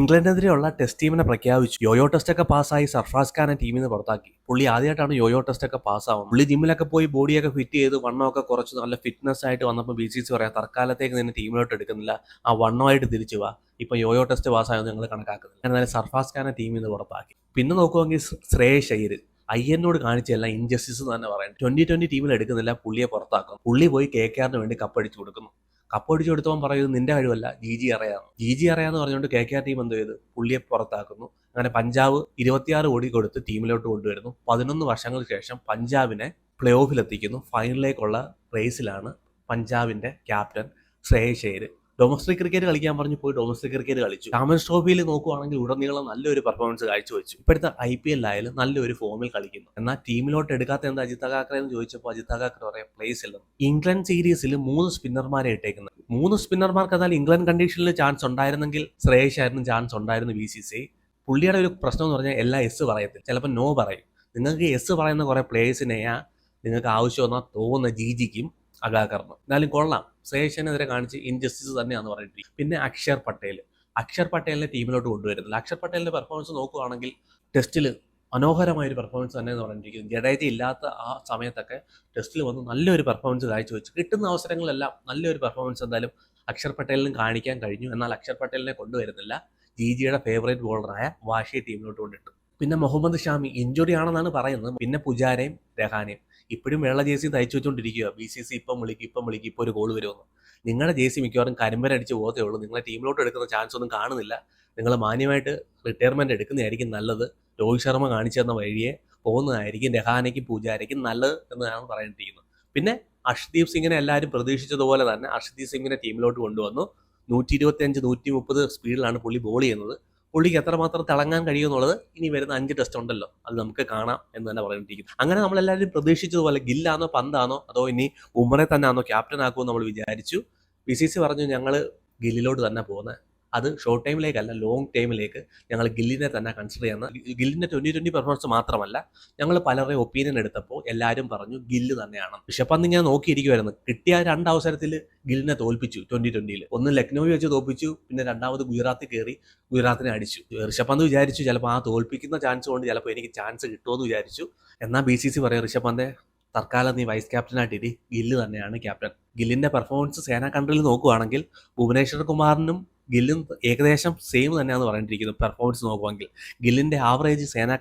ഇംഗ്ലണ്ടിനെതിരെയുള്ള test ടീമിനെ പ്രഖ്യാപിച്ചു. Yo-yo test ഒക്കെ പാസ്സായി സർഫാസ് ഖാനെ ടീമിൽ നിന്ന് പുറത്താക്കി. പുള്ളി ആദ്യമായിട്ടാണ് യോയോ ടെസ്റ്റ് ഒക്കെ പാസ്സാവുന്നത്. പുള്ളി ജിമ്മിലൊക്കെ പോയി ബോഡിയൊക്കെ ഫിറ്റ് ചെയ്ത് വണ്ണമൊക്കെ കുറച്ച് നല്ല ഫിറ്റ്നസ് ആയിട്ട് വന്നപ്പോൾ ബി സി സി പറയാം തൽക്കാലത്തേക്ക് നിന്നെ ടീമിലോട്ട് എടുക്കുന്നില്ല. ആ വണ്ണമായിട്ട് തിരിച്ചു വാ. ഇപ്പൊ യോയോ ടെസ്റ്റ് പാസ്സായെന്ന് ഞങ്ങൾ കണക്കാക്കുന്നത് എന്നാലും സർഫാസ് ഖാനെ ടീമിൽ നിന്ന് പുറത്താക്കി. പിന്നെ നോക്കുവാണെങ്കിൽ ശ്രേയസ് അയ്യർ അയ്യനോട് കാണിച്ചല്ല ഇൻജസ്റ്റിസ് എന്ന് തന്നെ പറയുന്നത്. ട്വന്റി ട്വന്റി ടീമിൽ എടുക്കുന്നില്ല പുള്ളിയെ പുറത്താക്കും. പുള്ളി പോയി കെ കെ ആറിന് വേണ്ടി കപ്പടിച്ചു കൊടുക്കുന്നു. കപ്പ് അടിച്ചു കൊടുത്തവൻ പറയുന്നത് നിന്റെ കഴിവല്ല ജി ജി അറിയാം ജി ജി അറിയാന്ന് പറഞ്ഞുകൊണ്ട് കെ കെ ആർ ടീം എന്ത് ചെയ്ത്? പുള്ളിയെ പുറത്താക്കുന്നു. അങ്ങനെ പഞ്ചാബ് ഇരുപത്തിയാറ് കോടി കൊടുത്ത് ടീമിലോട്ട് കൊണ്ടുവരുന്നു. പതിനൊന്ന് വർഷങ്ങൾക്ക് ശേഷം പഞ്ചാബിനെ പ്ലേ ഓഫിലെത്തിക്കുന്നു ഫൈനലിലേക്കുള്ള റേസിലാണ് പഞ്ചാബിന്റെ ക്യാപ്റ്റൻ ശ്രേയശേര് ഡൊമസ്റ്റിക് ക്രിക്കറ്റ് കളിക്കാൻ പറഞ്ഞു പോയി ഡൊമസ്റ്റിക് ക്രിക്കറ്റ് കളിച്ചു. ചാമ്പ്യൻസ് ട്രോഫിയിൽ നോക്കുവാണെങ്കിൽ ഉടനീളം നല്ലൊരു പെർഫോമൻസ് കാഴ്ചവെച്ചു. ഇപ്പോഴത്തെ ഐ പി എല്ലായാലും നല്ലൊരു ഫോമിൽ കളിക്കുന്നു. എന്നാൽ ടീമിലോട്ട് എടുക്കാത്ത എന്താ അജിത് താക്കറെ എന്ന് ചോദിച്ചപ്പോൾ അജിത് താക്കറെ പറയാം പ്ലേസ് ഇല്ലെന്ന് ഇംഗ്ലണ്ട് സീരീസിൽ മൂന്ന് സ്പിന്നർമാരെ ഇട്ടേക്കുന്നത്. മൂന്ന് സ്പിന്നർമാർക്ക് എന്നാൽ ഇംഗ്ലണ്ട് കണ്ടീഷനിൽ ചാൻസ് ഉണ്ടായിരുന്നെങ്കിൽ ശ്രേയസ് ആയിരുന്നു ചാൻസ് ഉണ്ടായിരുന്നു ബി സി സി പുള്ളിയുടെ ഒരു പ്രശ്നം എന്ന് പറഞ്ഞാൽ എല്ലാ എസ് പറയത്തില്ല. ചിലപ്പോൾ നോ പറയും. നിങ്ങൾക്ക് എസ് പറയുന്ന കുറേ പ്ലേയേഴ്സിനെയാ നിങ്ങൾക്ക് ആവശ്യം വന്നാൽ തോന്നുന്ന ജി ജിക്കും അഗാക്കറിനും എന്നാലും കൊള്ളാം. ശ്രേയസിനെതിരെ കാണിച്ച് ഇൻജസ്റ്റിസ് തന്നെയാണെന്ന് പറഞ്ഞിട്ട്. പിന്നെ അക്ഷർ പട്ടേൽ അക്ഷർ പട്ടേലിനെ ടീമിലോട്ട് കൊണ്ടുവരുന്നില്ല. അക്ഷർ പട്ടേലിന്റെ പെർഫോമൻസ് നോക്കുകയാണെങ്കിൽ ടെസ്റ്റിൽ മനോഹരമായ ഒരു പെർഫോമൻസ് തന്നെ എന്ന് പറഞ്ഞിരിക്കുന്നു. ജഡേജ ഇല്ലാത്ത ആ സമയത്തൊക്കെ ടെസ്റ്റിൽ വന്ന് നല്ലൊരു പെർഫോമൻസ് കാഴ്ച കാഴ്ചവെച്ചു കിട്ടുന്ന അവസരങ്ങളെല്ലാം നല്ലൊരു പെർഫോമൻസ് എന്തായാലും അക്ഷർ പട്ടേലിനും കാണിക്കാൻ കഴിഞ്ഞു. എന്നാൽ അക്ഷർ പട്ടേലിനെ കൊണ്ടുവരുന്നില്ല. ജി ജിയുടെ ഫേവറേറ്റ് ബോളറായ വാഷിയെ ടീമിലോട്ട് കൊണ്ടിട്ടു. പിന്നെ മുഹമ്മദ് ഷാമി ഇഞ്ചുറി ആണെന്നാണ് പറയുന്നത്. പിന്നെ പുജാരയും രഹാനയും. ഇപ്പോഴും വെള്ള ജേഴ്സി തയ്ച്ചു വെച്ചുകൊണ്ടിരിക്കുക ബി സി സി ഇപ്പം വിളിക്കും ഇപ്പം വിളിക്കും ഇപ്പോൾ ഒരു ഗോൾ വരുമെന്ന്. നിങ്ങളുടെ ജേഴ്സി മിക്കവാറും കരിമ്പരടിച്ച് പോകത്തേ ഉള്ളൂ. നിങ്ങളെ ടീമിലോട്ട് എടുക്കുന്ന ചാൻസ് ഒന്നും കാണുന്നില്ല. നിങ്ങൾ മാന്യമായിട്ട് റിട്ടയർമെന്റ് എടുക്കുന്നതായിരിക്കും നല്ലത്. രോഹിത് ശർമ്മ കാണിച്ചു തന്ന വഴിയെ പോകുന്നതായിരിക്കും രഹാനയ്ക്കും പൂജാരയ്ക്കും നല്ലത് എന്നാണ് പറഞ്ഞിരിക്കുന്നത് പിന്നെ അർഷ്ദീപ് സിംഗിനെ എല്ലാവരും പ്രതീക്ഷിച്ചതുപോലെ തന്നെ അർഷ്ദീപ് സിംഗിനെ ടീമിലോട്ട് കൊണ്ടുവന്നു. നൂറ്റി ഇരുപത്തി അഞ്ച് നൂറ്റി മുപ്പത് സ്പീഡിലാണ് പുള്ളി ബോൾ ചെയ്യുന്നത്. പുള്ളിക്ക് എത്രമാത്രം തിളങ്ങാൻ കഴിയും എന്നുള്ളത് ഇനി വരുന്ന അഞ്ച് ടെസ്റ്റ് ഉണ്ടല്ലോ. അത് നമുക്ക് കാണാം എന്ന് തന്നെ പറഞ്ഞിരിക്കുന്നു അങ്ങനെ നമ്മളെല്ലാവരും പ്രതീക്ഷിച്ചതുപോലെ ഗില്ലാണോ പന്താണോ അതോ ഇനി ഉമ്മറെ തന്നെ ആണോ ക്യാപ്റ്റൻ ആക്കുമെന്ന് നമ്മൾ വിചാരിച്ചു. ബി സി സി പറഞ്ഞു ഞങ്ങൾ ഗില്ലിലോട്ട് തന്നെ പോകുന്നത് അത് ഷോർട്ട് ടൈമിലേക്കല്ല ലോങ് ടൈമിലേക്ക് ഞങ്ങൾ ഗില്ലിനെ തന്നെ കൺസിഡർ ചെയ്യുന്ന ഗില്ലിന്റെ ട്വന്റി ട്വന്റി പെർഫോമൻസ് മാത്രമല്ല ഞങ്ങൾ പലരുടെ ഒപ്പീനിയൻ എടുത്തപ്പോൾ എല്ലാവരും പറഞ്ഞു ഗില്ല് തന്നെയാണ്. ഋഷഭ് അന്ന് ഞാൻ നോക്കിയിരിക്കുമായിരുന്നു കിട്ടിയ രണ്ട് അവസരത്തിൽ ഗില്ലിനെ തോൽപ്പിച്ചു ട്വന്റി ട്വന്റിയിൽ ഒന്ന് ലക്നൌവിൽ വെച്ച് തോൽപ്പിച്ചു പിന്നെ രണ്ടാമത് ഗുജറാത്തിൽ കയറി ഗുജറാത്തിനെ അടിച്ചു. ഋഷഭ് പന്ത് വിചാരിച്ചു ചിലപ്പോൾ ആ തോൽപ്പിക്കുന്ന ചാൻസ് കൊണ്ട് ചിലപ്പോൾ എനിക്ക് ചാൻസ് കിട്ടുമെന്ന് വിചാരിച്ചു. എന്നാൽ ബി സി സി പറയാം ഋഷഭ് പന്തെ തൽക്കാലം നീ വൈസ് ക്യാപ്റ്റനായിട്ട് ഗില്ല് തന്നെയാണ് ക്യാപ്റ്റൻ ഗില്ലിന്റെ പെർഫോമൻസ് സേനാ കൺട്രിയിൽ നോക്കുകയാണെങ്കിൽ ഭുവനേശ്വർ കുമാറിനും ഗില്ലും ഏകദേശം സെയിം തന്നെയാണെന്ന് പറഞ്ഞിരിക്കുന്നത് പെർഫോമൻസ് നോക്കുവാണെങ്കിൽ. ഗില്ലിന്റെ ആവറേജ് സേനാ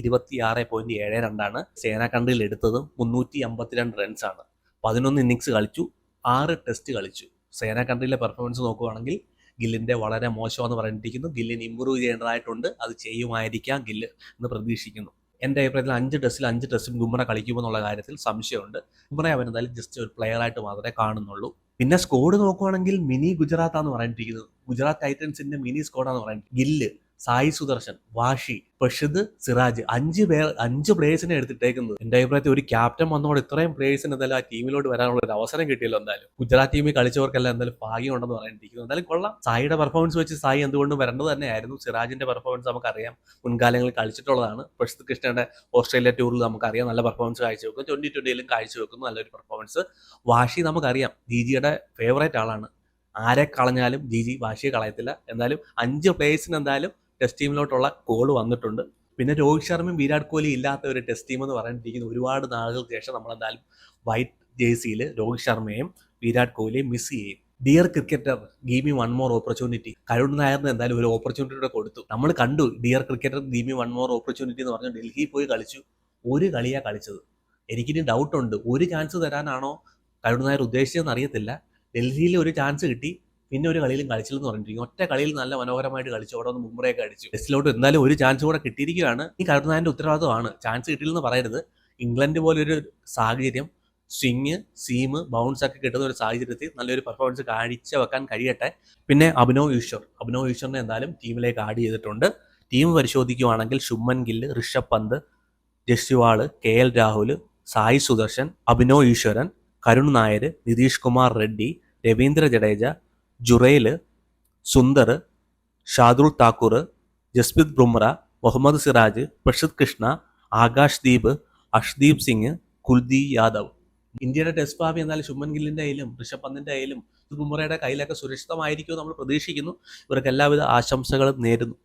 ഇരുപത്തി ആറ് പോയിന്റ് ഏഴ് രണ്ടാണ്. സേനാ എടുത്തത് മുന്നൂറ്റി അമ്പത്തിരണ്ട് റൺസ് ആണ്. പതിനൊന്ന് ഇന്നിങ്സ് കളിച്ചു ആറ് ടെസ്റ്റ് കളിച്ചു. സേനാ പെർഫോമൻസ് നോക്കുവാണെങ്കിൽ ഗില്ലിന്റെ വളരെ മോശമെന്ന് പറഞ്ഞിരിക്കുന്നു. ഗില്ലിന് ഇമ്പ്രൂവ് ചെയ്യേണ്ടതായിട്ടുണ്ട്. അത് ചെയ്യുമായിരിക്കാം ഗില്ല് എന്ന് പ്രതീക്ഷിക്കുന്നു. എന്റെ അഭിപ്രായത്തിൽ അഞ്ച് ടെസ്റ്റിൽ അഞ്ച് ടെസ്റ്റും ഗുമ്ര കളിക്കുമെന്നുള്ള കാര്യത്തിൽ സംശയമുണ്ട്. ഗുമ്ര അവൻ എന്തായാലും ജസ്റ്റ് ഒരു പ്ലെയർ ആയിട്ട് മാത്രമേ കാണുന്നുള്ളൂ. പിന്നെ സ്കോഡ് നോക്കുവാണെങ്കിൽ മിനി ഗുജറാത്താന്ന് പറഞ്ഞിരിക്കുന്നത് ഗുജറാത്ത് ടൈറ്റൻസിന്റെ മിനി സ്കോഡാന്ന് പറയുന്നത് ഗില്ല് സായി സുദർശൻ വാഷി പ്രഷിദ് സിറാജ് അഞ്ച് പേർ അഞ്ച് പ്ലേയേഴ്സിനെ എടുത്തിട്ടേക്കുന്നത്. എന്റെ അഭിപ്രായത്തിൽ ഒരു ക്യാപ്റ്റൻ വന്നോട് ഇത്രയും പ്ലേയേഴ്സിന് എന്തായാലും ആ ടീമിലോട്ട് വരാനുള്ള ഒരു അവസരം കിട്ടിയല്ലോ എന്തായാലും. ഗുജറാത്ത് ടീമിൽ കളിച്ചവർക്കെല്ലാം എന്തായാലും ഭാഗ്യം ഉണ്ടെന്ന് പറഞ്ഞിരിക്കുന്നു എന്തായാലും കൊള്ളാം. സായിയുടെ പെർഫോമൻസ് വെച്ച് സായി എന്തുകൊണ്ടും വരേണ്ടത് തന്നെയായിരുന്നു. സിറാജിന്റെ പെർഫോമൻസ് നമുക്കറിയാം. മുൻകാലങ്ങളിൽ കളിച്ചിട്ടുള്ളതാണ്. പ്രഷിദ് കൃഷ്ണയുടെ ഓസ്ട്രേലിയ ടൂറിൽ നമുക്കറിയാം നല്ല പെർഫോമൻസ് കാഴ്ചവെക്കുന്നു ട്വന്റി ട്വന്റിയിലും കാഴ്ചവെക്കുന്നു. നല്ലൊരു പെർഫോമൻസ് വാഷി നമുക്കറിയാം. ജി ജിയുടെ ഫേവറേറ്റ് ആളാണ്. ആരെ കളഞ്ഞാലും ജി ജി വാശിയെ കളയത്തില്ല. എന്തായാലും അഞ്ച് പ്ലേയേഴ്സിന് എന്തായാലും ടെസ്റ്റ് ടീമിലോട്ടുള്ള കോൾ വന്നിട്ടുണ്ട്. പിന്നെ രോഹിത് ശർമ്മയും വിരാട് കോഹ്ലി ഇല്ലാത്ത ഒരു ടെസ്റ്റ് ടീം എന്ന് പറഞ്ഞിരിക്കുന്ന. ഒരുപാട് നാളുകൾക്ക് ശേഷം നമ്മൾ എന്തായാലും വൈറ്റ് ജേഴ്സിയിൽ രോഹിത് ശർമ്മയും വിരാട് കോഹ്ലിയും മിസ് ചെയ്യും dear cricketer give me one more opportunity Karun നായറിന് എന്തായാലും ഒരു ഓപ്പർച്യൂണിറ്റി കൊടുത്തു. നമ്മൾ കണ്ടു dear cricketer give me one more opportunity എന്ന് പറഞ്ഞു ഡൽഹി പോയി കളിച്ചു. ഒരു കളിയാണ് കളിച്ചത്. എനിക്കിനി ഡൗട്ട് ഉണ്ട്. ഒരു ചാൻസ് തരാനാണോ കരുൺ നായർ ഉദ്ദേശിച്ചതെന്ന് അറിയത്തില്ല. ഡൽഹിയിൽ ഒരു ചാൻസ് കിട്ടി. പിന്നെ ഒരു കളിയിലും കളിച്ചില്ലെന്ന് പറഞ്ഞിരിക്കും ഒറ്റ കളിയിൽ നല്ല മനോഹരമായിട്ട് കളിച്ചു. അവിടെ ഒന്ന് മുമ്പറയൊക്കെ അടിച്ചു. ടെസ്റ്റിലോട്ട് എന്തായാലും ഒരു ചാൻസ് കൂടെ കിട്ടിയിരിക്കുകയാണ്. ഈ കരുണായന്റെ ഉത്തരവാദിത്തമാണ് ചാൻസ് കിട്ടിയില്ലെന്ന് പറയരുത്. ഇംഗ്ലണ്ട് പോലൊരു സാഹചര്യം സ്വിങ് സീം ബൗൺസ് ഒക്കെ കിട്ടുന്ന ഒരു സാഹചര്യത്തിൽ നല്ലൊരു പെർഫോമൻസ് കാഴ്ച വെക്കാൻ കഴിയട്ടെ. പിന്നെ അഭിനവ് ഈശ്വർ. അഭിനവ് ഈശ്വറിനെ എന്തായാലും ടീമിലേക്ക് ആഡ് ചെയ്തിട്ടുണ്ട്. ടീം പരിശോധിക്കുകയാണെങ്കിൽ ശുമ്മൻ ഗില്ല് ഋഷഭ് പന്ത് ജസ്വാൾ കെ എൽ രാഹുൽ സായി സുദർശൻ അഭിനവ് ഈശ്വരൻ കരുൺ നായർ നിതീഷ് കുമാർ റെഡ്ഡി രവീന്ദ്ര ജഡേജ ജുറൈൽ സുന്ദർ ഷാദുൽ താക്കൂർ ജസ്പ്രീത് ബുംറ മുഹമ്മദ് സിറാജ് പ്രഷിദ് കൃഷ്ണ ആകാശ് ദീപ് അഷ്ദീപ് സിംഗ് കുൽദീപ് യാദവ്. ഇന്ത്യയുടെ ടെസ്റ്റ് ഭാവി എന്നാൽ ശുഭൻ ഗില്ലിന്റെ കയ്യിലും ഋഷഭ് പന്തിന്റെ കയ്യിലും ബുംറയുടെ കയ്യിലൊക്കെ സുരക്ഷിതമായിരിക്കുമെന്ന് നമ്മൾ പ്രതീക്ഷിക്കുന്നു. ഇവർക്ക് എല്ലാവിധ ആശംസകളും നേരുന്നു.